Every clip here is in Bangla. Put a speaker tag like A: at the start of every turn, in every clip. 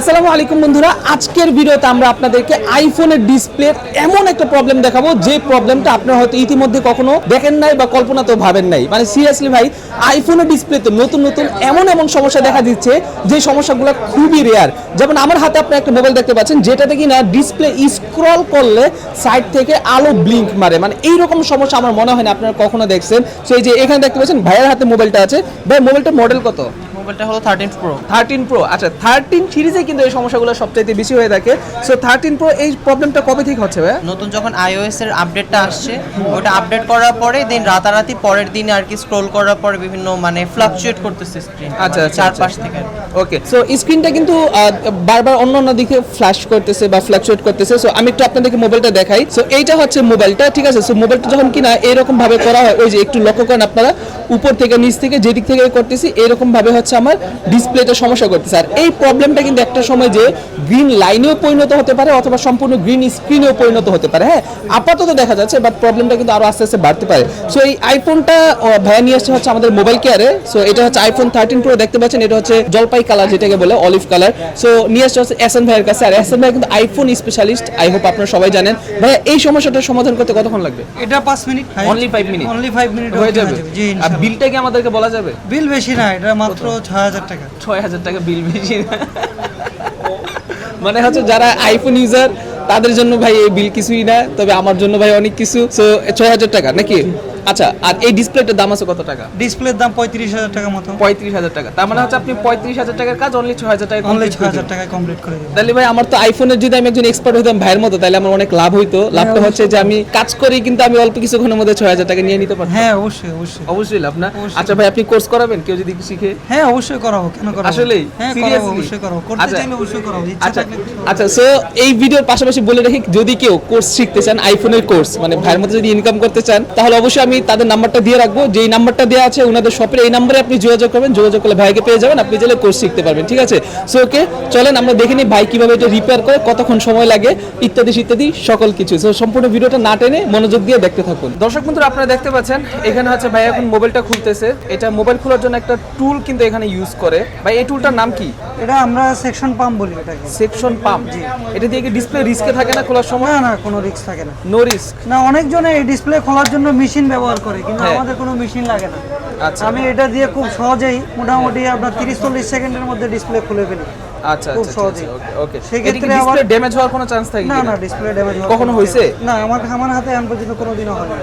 A: আসসালামু আলাইকুম বন্ধুরা, আজকের ভিডিওতে আমরা আপনাদেরকে আইফোনের ডিসপ্লের এমন একটা প্রবলেম দেখাবো, যে প্রবলেমটা আপনারা হয়তো ইতিমধ্যে কখনো দেখেন নাই বা কল্পনাতেও ভাবেন নাই। মানে সিরিয়াসলি ভাই আইফোনের ডিসপ্লেতে নতুন নতুন এমন এমন সমস্যা দেখা দিচ্ছে, যে সমস্যাগুলো খুবই রেয়ার যেমন আমার হাতে আপনি একটা মোবাইল দেখতে পাচ্ছেন, যেটাতে কিনা ডিসপ্লে স্ক্রল করলে সাইড থেকে আলো ব্লিঙ্ক মারে। মানে এইরকম সমস্যা আমার মনে হয় না আপনারা কখনো দেখছেন। সো এই যে এখানে দেখতে পাচ্ছেন, ভাইয়ের হাতে মোবাইলটা আছে। ভাই মোবাইলটার মডেল কত?
B: মোবাইলটা হলো থার্টিন প্রো
A: থার্টিন প্রো আচ্ছা থার্টিন সিরিজে কিন্তু এই সমস্যাগুলো সবচাইতে বেশি হয়ে থাকে। সো থার্টিন প্রো এই প্রবলেমটা কবে থেকে হচ্ছে ভাই?
B: নতুন যখন আইওএস এর আপডেটটা আসছে ওটা আপডেট করার পরে দিন রাতারাতি পরের দিনে আর কি স্ক্রোল করার পরে বিভিন্ন মানে ফ্লাকচুয়েট করতেছে স্ক্রিন
A: আচ্ছা, আচ্ছা,
B: চারপাশ
A: আচ্ছা।
B: থেকে
A: ওকে সো স্ক্রিনটা কিন্তু বারবার অন্য অন্য দিকে ফ্ল্যাশ করতেছে বা ফ্ল্যাকচুয়েট করতেছে। সো আমি একটু আপনাদেরকে মোবাইলটা দেখাই। সো এইটা হচ্ছে মোবাইলটা ঠিক আছে? সো মোবাইলটা যখন কিনা এরকম ভাবে করা হয় ওই যে একটু লক্ষ্য করেন আপনারা উপর থেকে নিচ থেকে যেদিক থেকে করতেছি এরকম ভাবে হচ্ছে আমার ডিসপ্লেটা সমস্যা করতেছে। আর এই প্রবলেমটা কিন্তু একটা সময় যে গ্রিন লাইনেও পরিণত হতে পারে অথবা সম্পূর্ণ গ্রিন স্ক্রিনেও পরিণত হতে পারে। হ্যাঁ আপাতত দেখা যাচ্ছে বাট প্রবলেমটা কিন্তু আরও আস্তে আস্তে বাড়তে পারে। সো এই আইফোনটা ভাইয়া নিয়ে আসছে হচ্ছে আমাদের মোবাইল কেয়ারে সো এটা হচ্ছে আইফোন থার্টিন প্রো দেখতে পাচ্ছেন এটা হচ্ছে জলপাই কালার যেটাকে বলে অলিভ কালার সো নিয়ে আসছে হচ্ছে এস এন ভাইয়ের কাছে। আর এস এন ভাই কিন্তু আইফোন স্পেশালিস্ট আই হোপ আপনারা সবাই জানেন। ভাইয়া এই সমস্যাটার সমাধান করতে কতক্ষণ লাগবে?
C: এটা পাঁচ minute
A: Only five minute?
C: Only five minute
A: হয়ে যাবে।
C: জি
A: আর। বিলটা কি আমাদেরকে বলা যাবে?
C: বিল বেশি না এটা মাত্র হাজার টাকা।
A: ছয় হাজার টাকা বিল মানে হচ্ছে যারা আইফোন ইউজার তাদের জন্য ভাই এই বিল কিছুই না, তবে আমার জন্য ভাই অনেক কিছু। ছয় হাজার টাকা নাকি? আচ্ছা আর এই ডিসপ্লেটার দাম আছে কত টাকা?
C: ডিসপ্লের দাম পঁয়ত্রিশ হাজার টাকা মতো।
A: পঁয়ত্রিশ হাজার টাকা। তার মানে হচ্ছে আপনি পঁয়ত্রিশ হাজার টাকার কাজ অনলি ছয় হাজার টাকা
C: অনলি ছয় হাজার
A: দিবেন।
C: টাকায় কমপ্লিট করে দেবো।
A: তাহলে ভাই আমার তো আইফোনের যদি আমি একজন এক্সপার্ট হতাম ভাইয়ের মতো তাহলে আমার অনেক লাভ হইতো। লাভটা হচ্ছে যে আমি কাজ করি কিন্তু আমি অল্প কিছুক্ষণের মধ্যে ছয় হাজার টাকা নিয়ে নিতে পারতাম।
C: হ্যাঁ অবশ্যই অবশ্যই।
A: অবশ্যই লাভ না? আচ্ছা ভাই আপনি কোর্স করাবেন? কেউ যদি শিখে?
C: হ্যাঁ অবশ্যই করাবো। কেন করাবো?
A: আসলেই?
C: হ্যাঁ করাবো অবশ্যই করাবো। করতে
A: আচ্ছা।
C: চাইলে অবশ্যই করাবো। ইচ্ছা
A: আচ্ছা
C: থাকলে
A: আচ্ছা সো এই ভিডিওর পাশাপাশি বলে রাখি যদি কেউ কোর্স শিখতে চান আইফোনের কোর্স মানে ভাইয়ের মধ্যে যদি ইনকাম করতে চান তাহলে অবশ্যই আমি তাদের নাম্বারটা দিয়ে রাখব। যেই নাম্বারটা দেওয়া আছে ওনাদের শপের এই নাম্বারে আপনি যোগাযোগ করবেন। যোগাযোগ করলে ভাইকে পেয়ে যাবেন আপনি চাইলে কোর্স শিখতে পারবেন ঠিক আছে? সো ওকে চলেন আমরা দেখে নিই ভাই কীভাবে এটা রিপেয়ার করে কতক্ষণ সময় লাগে ইত্যাদি ইত্যাদি সকল কিছু। সো সম্পূর্ণ ভিডিওটা না টেনে মনোযোগ দিয়ে দেখতে থাকুন। দর্শক বন্ধুরা আপনারা দেখতে পাচ্ছেন এখানে হচ্ছে ভাই এখন মোবাইলটা খুলতেছে। এটা মোবাইল খোলার জন্য একটা টুল কিন্তু এখানে ইউজ করে। ভাই এই টুলটার নাম কি?
C: এটা আমরা সেকশন পাম্প বলি এটাকে।
A: সেকশন পাম্প জি। এটা দিয়ে কি ডিসপ্লে রিস্কে থাকে না খোলার সময়?
C: না না কোনো রিস্ক থাকে না।
A: নো রিস্ক
C: না অনেকজনে এই ডিসপ্লে খোলার জন্য মেশিন ব্যবহার করে কিন্তু
A: হ্যাঁ।
C: আমাদের কোনো মেশিন লাগে না।
A: আচ্ছা।
C: আমি এটা দিয়ে খুব সহজেই মোটামুটি আপনার তিরিশ চল্লিশ সেকেন্ডের মধ্যে ডিসপ্লে খুলে ফেলি।
A: আচ্ছা
C: খুব
A: আচ্ছা
C: সহজেই।
A: ওকে
C: সেক্ষেত্রে
A: ডিসপ্লে ড্যামেজ হওয়ার কোনো চান্স থাকে
C: না না ডিসপ্লে ড্যামেজ
A: কখনো হয়েছে?
C: না আমার আমার হাতে এখন পর্যন্ত কোনোদিনও হয়নি।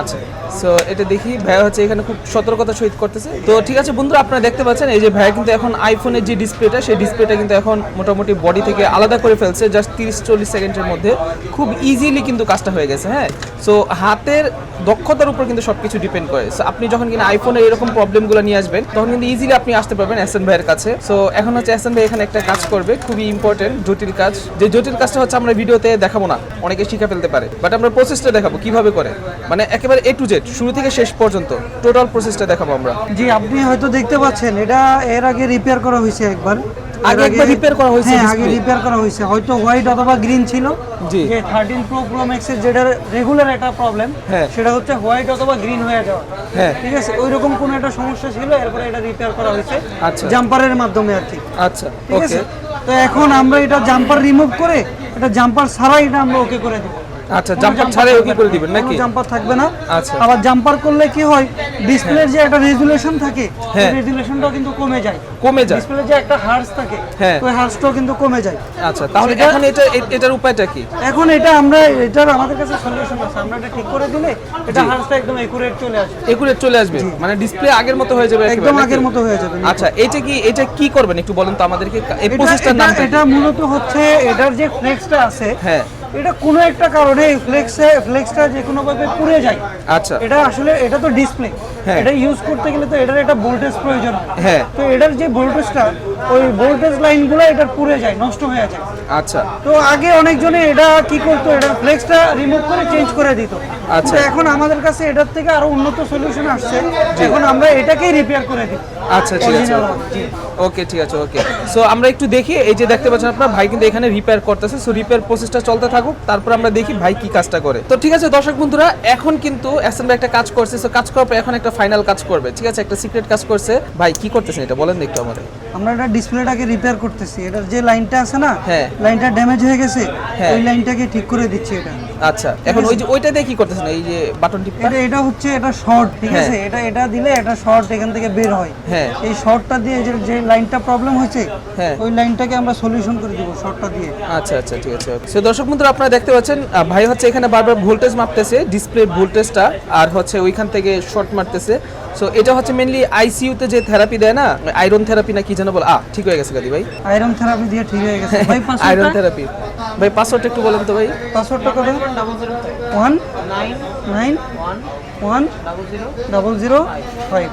A: আচ্ছা সো এটা দেখি ভাইয়া হচ্ছে এখানে খুব সতর্কতা সহিত করতেছে। তো ঠিক আছে বন্ধুরা আপনারা দেখতে পাচ্ছেন এই যে ভাইয়া কিন্তু এখন আইফোনের যে ডিসপ্লেটা সেই ডিসপ্লেটা কিন্তু এখন মোটামুটি বডি থেকে আলাদা করে ফেলছে জাস্ট তিরিশ চল্লিশ সেকেন্ডের মধ্যে। খুব ইজিলি কিন্তু কাজটা হয়ে গেছে হ্যাঁ? সো হাতের দক্ষতার উপর কিন্তু সবকিছু ডিপেন্ড করে। সো আপনি যখন কিনা আইফোনের এরকম প্রবলেমগুলো নিয়ে আসবেন, তখন কিন্তু ইজিলি আপনি আসতে পারবেন এসএন ভাইয়ের কাছে। সো এখন হচ্ছে এসএন ভাই এখানে একটা কাজ করবে, খুবই ইম্পর্টেন্ট জটিল কাজ। যে জটিল কাজটা হচ্ছে আমরা ভিডিওতে দেখাবো না, অনেকে শিখে ফেলতে পারে। বাট আমরা প্রসেসটা দেখাবো, কীভাবে করে। মানে একেবারে এ টু জেড শুরু থেকে শেষ পর্যন্ত টোটাল প্রসেসটা দেখাবো আমরা।
C: জি, আপনি হয়তো দেখতে পাচ্ছেন, এটা এর আগে রিপেয়ার করা হয়েছে একবার।
A: আগে একবার repair করা হয়েছে
C: হ্যাঁ আগে রিপেয়ার করা হয়েছে। হয়তো হোয়াইট অথবা গ্রিন ছিল। যে থার্টিন প্রো প্রো ম্যাক্সের যেটা রেগুলার একটা প্রবলেম
A: হ্যাঁ।
C: সেটা হচ্ছে হোয়াইট অথবা গ্রিন হয়ে যাওয়া।
A: হ্যাঁ।
C: ঠিক আছে? ওই রকম কোনো একটা সমস্যা ছিল এরপরে এটা রিপেয়ার করা হয়েছে।
A: আচ্ছা।
C: জাম্পারের মাধ্যমে আর কি।
A: আচ্ছা
C: ঠিক আছে? তো এখন আমরা এটা জাম্পার রিমুভ করে এটা জাম্পার ছাড়াই এটা আমরা ওকে করে দেবো।
A: আচ্ছা জাম্পার ছাড়াই ওকে করে দিবেন নাকি?
C: জাম্পার থাকবে না।
A: আচ্ছা।
C: আবার জাম্পার করলে কি হয়? ডিসপ্লের যে একটা রেজুলেশন থাকে
A: হ্যাঁ।
C: রেজুলেশনটাও কিন্তু কমে যায়।
A: কমে যায়।
C: ডিসপ্লে যে একটা হার্স থাকে
A: হ্যাঁ।
C: ওই হার্সটাও কিন্তু কমে যায়।
A: আচ্ছা তাহলে এখন এটা এটার উপায়টা কি?
C: এখন এটা আমরা এটার আমাদের কাছে সলিউশন আছে। আমরা এটা ঠিক করে দিলে এটা হার্সটা একদম একুরেট চলে আসবে।
A: একুরেট চলে আসবে। মানে ডিসপ্লে আগের মতো হয়ে যাবে
C: একদম আগের মতো হয়ে যাবে
A: আচ্ছা এটা কি এটা কি করবেন? একটু বলেন তো আমাদেরকে। এই প্রসেসটার নাম
C: এটা মূলত হচ্ছে এটার যে ফ্লেক্সটা আছে
A: হ্যাঁ।
C: এটা কোনো একটা কারণে এই ফ্লেক্সে ফ্লেক্সটা যে কোনো ভাবে পুড়ে যায়
A: আচ্ছা
C: এটা আসলে এটা তো ডিসপ্লে
A: হ্যাঁ।
C: এটা ইউজ করতে গেলে তো এটার একটা ভোল্টেজ প্রয়োজন হ্যাঁ। তো এটার যে ভোল্টেজটা ওই ভোল্টেজ লাইনগুলো এটার পুড়ে যায় নষ্ট হয়ে যায়।
A: আচ্ছা।
C: তো আগে অনেকজনে এটা কি করতো এটার ফ্লেক্সটা রিমুভ করে চেঞ্জ করে দিত।
A: আচ্ছা।
C: এখন আমাদের কাছে এটার থেকে আরও উন্নত সলিউশন আসছে। এখন আমরা এটাকেই রিপেয়ার করে দিই।
A: আচ্ছা ঠিক আছে। ওকে ঠিক আছে ওকে সো আমরা একটু দেখি এই যে দেখতে পাচ্ছেন আপনার ভাই কিন্তু এখানে রিপেয়ার করতেছে। সো রিপেয়ার প্রসেসটা চলতে থাকুক তারপর আমরা দেখি ভাই কি কাজটা করে। তো ঠিক আছে দর্শক বন্ধুরা এখন কিন্তু ভাই একটা কাজ করছে। সো কাজ করার পর এখন একটা ফাইনাল কাজ করবে। ঠিক আছে একটা সিক্রেট কাজ করছে। ভাই কি করতেছেন এটা? বলেন একটু আমাদের।
C: আমরা এটা ডিসপ্লেটাকে রিপেয়ার করতেছি এটার যে লাইনটা আছে না
A: হ্যাঁ।
C: লাইনটা ড্যামেজ হয়ে গেছে
A: হ্যাঁ।
C: ওই লাইনটাকে ঠিক করে দিচ্ছি এটা
A: আচ্ছা এখন ওই যে ওইটা দিয়ে কি করতেছেন এই যে বাটন টিপটা
C: এটা এটা হচ্ছে এটা শর্ট ঠিক
A: হ্যাঁ।
C: আছে এটা এটা দিলে এটা শর্ট এখান থেকে বের হয়
A: হ্যাঁ।
C: এই শর্টটা দিয়ে যে যে লাইনটা প্রবলেম হয়েছে
A: হ্যাঁ।
C: ওই লাইনটাকে আমরা সলিউশন করে দিব শর্টটা দিয়ে
A: আচ্ছা আচ্ছা ঠিক আছে সো দর্শক বন্ধুরা আপনারা দেখতে পাচ্ছেন ভাই হচ্ছে এখানে বারবার ভোল্টেজ মাপতেছে ডিসপ্লে ভোল্টেজটা আর হচ্ছে ওইখান থেকে শর্ট মারতেছে সো এটা হচ্ছে মেনলি আইসিইউতে যে থেরাপি দেয় না আয়রন থেরাপি না কি যেন বল? আ ঠিক হয়ে গেছে গাদি ভাই।
C: আয়রন থেরাপি দিয়ে ঠিক হয়ে গেছে। ভাই
A: পাসওয়ার্ড
C: আয়রন
A: থেরাপি ভাই পাসওয়ার্ডটা একটু বলেন তো ভাই।
C: পাসওয়ার্ডটা কত one
B: nine
C: nine
B: one double zero
C: five.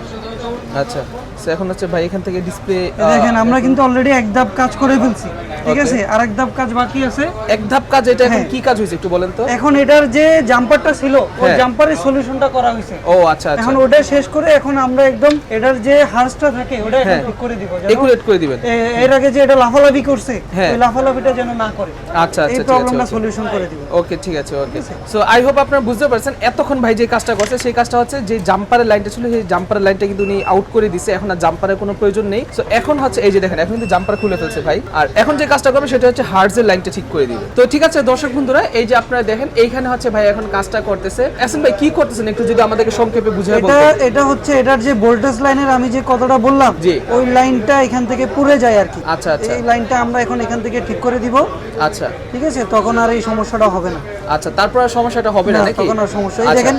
A: আচ্ছা সো এখন হচ্ছে ভাই এখান থেকে ডিসপ্লে
C: দেখেন আমরা কিন্তু অলরেডি এক ধাপ কাজ করে ফেলছি ঠিক আছে? আর এক ধাপ কাজ বাকি আছে।
A: এক ধাপ কাজ এটা এখন
C: হ্যাঁ।
A: কি কাজ হয়েছে একটু বলেন তো?
C: এখন এটার যে জাম্পারটা ছিল ওই
A: হ্যাঁ।
C: জাম্পারের সলিউশনটা করা হয়েছে।
A: ও আচ্ছা আচ্ছা।
C: এখন ওটা শেষ করে এখন আমরা একদম এটার যে হার্সটা থাকে ওটা এখন
A: হ্যাঁ।
C: করে দিব
A: একুরেট করে দিবেন।
C: এর আগে যে এটা লাফালাফি করছে
A: হ্যাঁ।
C: ওই লাফালাফিটা যেন না করে।
A: আচ্ছা আচ্ছা ঠিক
C: প্রবলেমটা সলিউশন করে দিব।
A: ওকে ঠিক আছে ওকে সো আই হোপ আপনারা বুঝতে পারছেন এতক্ষণ ভাই যে কাজটা করছে সেই কাজটা হচ্ছে যে জাম্পারের লাইনটা ছিল সেই জাম্পারের লাইনটা কিন্তু উনি আউট করে দিছে। এখন আর জাম্পারের কোনো প্রয়োজন নেই। সো এখন হচ্ছে এই যে দেখেন এখন কিন্তু জাম্পার খুলে ফেলছে ভাই। আর এখন যে কাজটা করবে সেটা হচ্ছে হার্জের লাইনটা ঠিক করে দিবে। তো ঠিক আছে দর্শক বন্ধুরা এই যে আপনারা দেখেন এইখানে হচ্ছে ভাই এখন কাজটা করতেছে। এসেন ভাই কি করতেছেন একটু যদি আমাদেরকে সংক্ষেপে বুঝায়
C: এটা এটা হচ্ছে এটার যে ভোল্টেজ লাইনের আমি যে কথাটা বললাম
A: জি।
C: ওই লাইনটা এখান থেকে পুড়ে যায় আর কি।
A: আচ্ছা, আচ্ছা।
C: এই লাইনটা আমরা এখন এখান থেকে ঠিক করে দিব।
A: আচ্ছা।
C: ঠিক আছে? তখন আর এই সমস্যাটা হবে না।
A: আচ্ছা তারপর আর সমস্যাটা হবে না নাকি?
C: তখন আর সমস্যা। এই
A: আচ্ছা,
C: দেখেন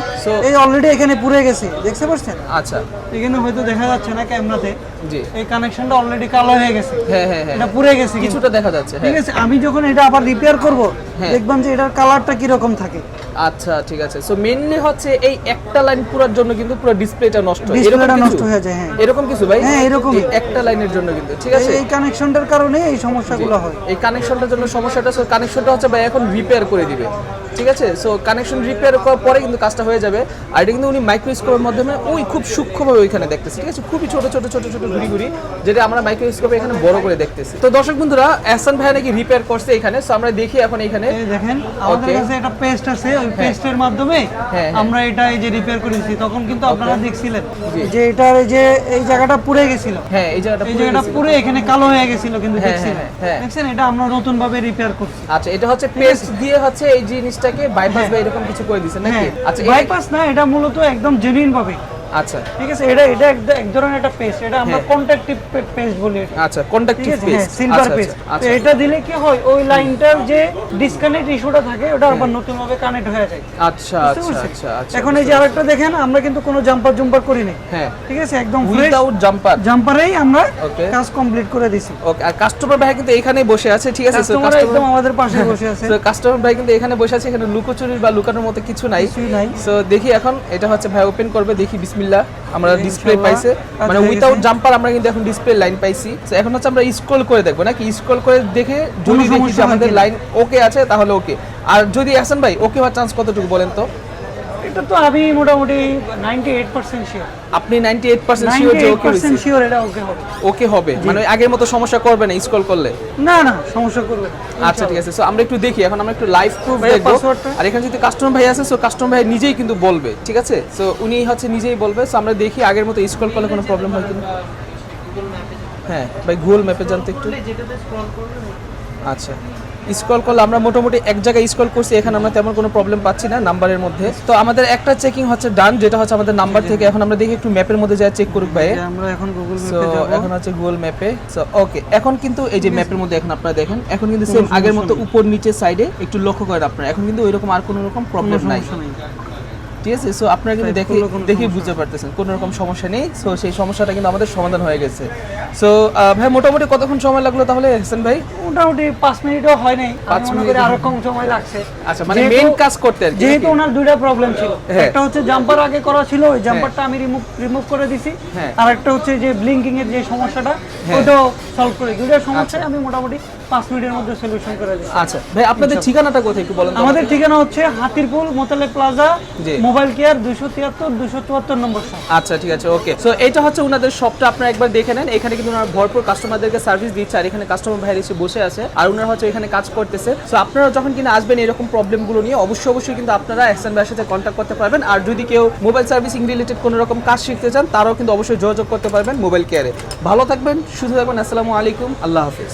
C: এই অলরেডি এখানে পুড়ে গেছে দেখতে পাচ্ছেন?
A: আচ্ছা।
C: এখানে হয়তো দেখা যাচ্ছে না ক্যামেরাতে।
A: জি।
C: এই কানেকশনটা অলরেডি কালো হয়ে গেছে।
A: হ্যাঁ হ্যাঁ হ্যাঁ।
C: এটা পুড়ে গেছে
A: কিছুটা দেখা যাচ্ছে
C: ঠিক
A: হ্যাঁ
C: আছে আমি যখন এটা আবার রিপেয়ার করব
A: হ্যাঁ।
C: দেখবেন যে এটার কালারটা কি রকম থাকে।
A: আচ্ছা ঠিক আছে। সো মেইনলি হচ্ছে এই একটা লাইন পুরার জন্য কিন্তু পুরো ডিসপ্লেটা নষ্ট হয়।
C: Displayটা
A: এরকম
C: নষ্ট হয়ে যায়, হ্যাঁ।
A: এরকম কিছু ভাই?
C: হ্যাঁ,
A: এরকম একটা লাইনের জন্য কিন্তু ঠিক আছে?
C: এই কানেকশনটার কারণে এই সমস্যাগুলো হয়।
A: এই কানেকশনটার জন্য সমস্যাটা সো কানেকশনটা হচ্ছে ভাই এখন রিপেয়ার করে দিবে। ঠিক আছে? সো কানেকশন রিপেয়ার করার পরে কিন্তু কাজটা হয়ে যাবে। আর এটা কিন্তু উনি মাইক্রোস্কোপের মাধ্যমে ওই খুব সূক্ষ্মভাবে ওইখানে দেখতেছে ঠিক আছে? খুবই ছোট ছোট ছোট ছোট ঘুরি ঘুরি যেটা আমরা মাইক্রোস্কোপে এখানে বড় করে দেখতেছি। তো দর্শক বন্ধুরা এহসান ভাই নাকি রিপেয়ার করছে এখানে? সো আমরা দেখি এখন এখানে।
C: দেখেন আমাদের কাছে একটা পেস্ট আছে ওই পেস্টের মাধ্যমে
A: হ্যাঁ।
C: আমরা এটা এই যে রিপেয়ার করেছি তখন কিন্তু আপনারা দেখছিলেন যে এটার এই যে এই জায়গাটা পুড়ে গেছিল।
A: হ্যাঁ এই জায়গাটা
C: এই জায়গাটা পুড়ে এখানে কালো হয়ে গেছিল কিন্তু
A: হ্যাঁ,
C: দেখছিলেন
A: হ্যাঁ, হ্যাঁ।
C: দেখছেন? এটা আমরা নতুন ভাবে রিপেয়ার করছি।
A: আচ্ছা এটা হচ্ছে পেস্ট দিয়ে হচ্ছে এই জিনিসটাকে বাইপাস বা এরকম কিছু করে দিছে নাকি?
C: হ্যাঁ।
A: আচ্ছা
C: বাইপাস না এটা মূলত একদম জেনুইন ভাবে।
A: আচ্ছা।
C: ঠিক আছে এটা এটা এক- ধরনের একটা পেস্ট এটা আমরা
A: হ্যাঁ।
C: কন্ট্রাকটিভ পেস্ট বলি
A: আচ্ছা
C: হ্যাঁ
A: পেস্ট
C: সিলভার পেস্ট এটা দিলে কি হয় ওই লাইনটার যে ডিসকানেক্ট ইস্যুটা থাকে ওটা আবার নতুন ভাবে কানেক্ট হয়ে যায়।
A: আচ্ছা আচ্ছা আচ্ছা আচ্ছা
C: এখন এই যে আরেকটা দেখেন আমরা কিন্তু কোনো জাম্পার জুম্পার করি নাই
A: হ্যাঁ।
C: ঠিক আছে একদম
A: উইদাউট জাম্পার
C: জাম্পারেই আমরা কাজ কমপ্লিট করে দিছি।
A: ওকে আর কাস্টমার ভাই কিন্তু এখানেই বসে আছে ঠিক আছে?
C: কাস্টমার একদম আমাদের পাশে বসে আছে।
A: কাস্টমার ভাই কিন্তু এখানে বসে আছে এখানে লুকোচুরির বা লুকানোর মতো কিছু নাই। সো দেখি এখন এটা হচ্ছে ভাই ওপেন করবে দেখি বিসমিল্লাহ আমরা ডিসপ্লে পাইছে। মানে
C: হয়ে
A: উইদাউট জাম্পার আমরা কিন্তু এখন ডিসপ্লে লাইন পাইছি। এখন হচ্ছে আমরা স্ক্রল করে দেখব নাকি? স্ক্রল করে দেখে যদি দেখি যে আমাদের লাইন ওকে আছে তাহলে ওকে আর যদি হাসান ভাই ওকে হওয়ার চান্স কতটুকু বলেন তো?
C: এটা তো আমি মোটামুটি 98% শিওর
A: আপনি 98% শিওর যে ওকে
C: 98% শিওর এটা ওকে হবে।
A: ওকে হবে? মানে আগের মতো সমস্যা করবে না স্ক্রল করলে?
C: না না সমস্যা করবে না।
A: আচ্ছা ঠিক আছে। সো আমরা একটু দেখি। এখন আমরা একটু লাইভ প্রুফ দেখব? আর এখানে যদি কাস্টমার ভাই আছে সো কাস্টমার ভাই নিজেই কিন্তু বলবে ঠিক আছে? সো উনি হচ্ছে নিজেই বলবে। সো আমরা দেখি আগের মতো স্ক্রল করলে কোনো প্রবলেম হয় কিনা। হ্যাঁ ভাই গুগল ম্যাপে জানতে একটু।
C: যেটাতে স্ক্রল করবে
A: আচ্ছা। স্ক্রল করলে আমরা মোটামুটি এক জায়গায় স্ক্রল করছি এখানে আমরা তেমন কোনো প্রবলেম পাচ্ছি না নাম্বারের মধ্যে। তো আমাদের একটা চেকিং হচ্ছে ডান যেটা হচ্ছে আমাদের নাম্বার থেকে। এখন আমরা দেখি একটু ম্যাপের মধ্যে যা চেক করুক ভাই
C: আমরা এখন গুগল ম্যাপে
A: এখন হচ্ছে গুগল ম্যাপে সো ওকে এখন কিন্তু এই যে ম্যাপের মধ্যে এখন আপনারা দেখেন এখন কিন্তু সেম আগের মতো উপর নিচে সাইডে একটু লক্ষ্য করেন আপনারা। এখন কিন্তু ওইরকম আর কোনো রকম প্রবলেম নেই। ঠিক আছে? সো আপনারা কিন্তু দেখে দেখে বুঝতে পারতেছেন কোনো রকম সমস্যা নেই। সো সেই সমস্যাটা কিন্তু আমাদের সমাধান হয়ে গেছে। সো ভাই মোটামুটি কতক্ষণ সময় লাগল তাহলে হাসান ভাই?
C: মোটামুটি পাঁচ মিনিটও হয় নাই
A: পাঁচ মিনিট।
C: আরও কম সময় লাগছে।
A: আচ্ছা মানে মেইন কাজ করতে আর
C: যেহেতু ওনার দুইটা প্রবলেম ছিল।
A: হ্যাঁ।
C: একটা হচ্ছে জাম্পার আগে করা ছিল ওই জাম্পারটা আমি রিমুভ রিমুভ করে দিছি।
A: হ্যাঁ।
C: আর একটা হচ্ছে যে ব্লিঙ্কিং এর যে সমস্যাটা
A: হ্যাঁ।
C: ওটাও সলভ করে দুইটা সমস্যায় আমি মোটামুটি পাঁচ মিনিটের মধ্যে সলিউশন করে
A: আচ্ছা ভাই আপনাদের ঠিকানাটা কোথায় একটু বলেন
C: আমাদের ঠিকানা হচ্ছে Hatirpool Motale plaza mobile care দুশো তিয়াত্তর দুশো চুয়াত্তর নম্বর
A: আচ্ছা ঠিক আছে ওকে। সো এটা হচ্ছে ওনাদের শপটা আপনারা একবার দেখে নেন। এখানে কিন্তু ওনারা ভরপুর কাস্টমারদেরকে সার্ভিস দিচ্ছে আর এখানে কাস্টমার ভাইয়ের এসে বসে আছে আর ওনারা হচ্ছে এখানে কাজ করতেছে। সো আপনারা যখন কিনা আসবেন এরকম প্রবলেমগুলো নিয়ে অবশ্যই অবশ্যই কিন্তু আপনারা এহসান ভাইয়ের সাথে কন্ট্যাক্ট করতে পারবেন। আর যদি কেউ মোবাইল সার্ভিসিং রিলেটেড কোনো রকম কাজ শিখতে চান তারাও কিন্তু অবশ্যই যোগাযোগ করতে পারবেন মোবাইল কেয়ারে। ভালো থাকবেন সুস্থ থাকবেন আসসালামু আলাইকুম আল্লাহ হাফিজ।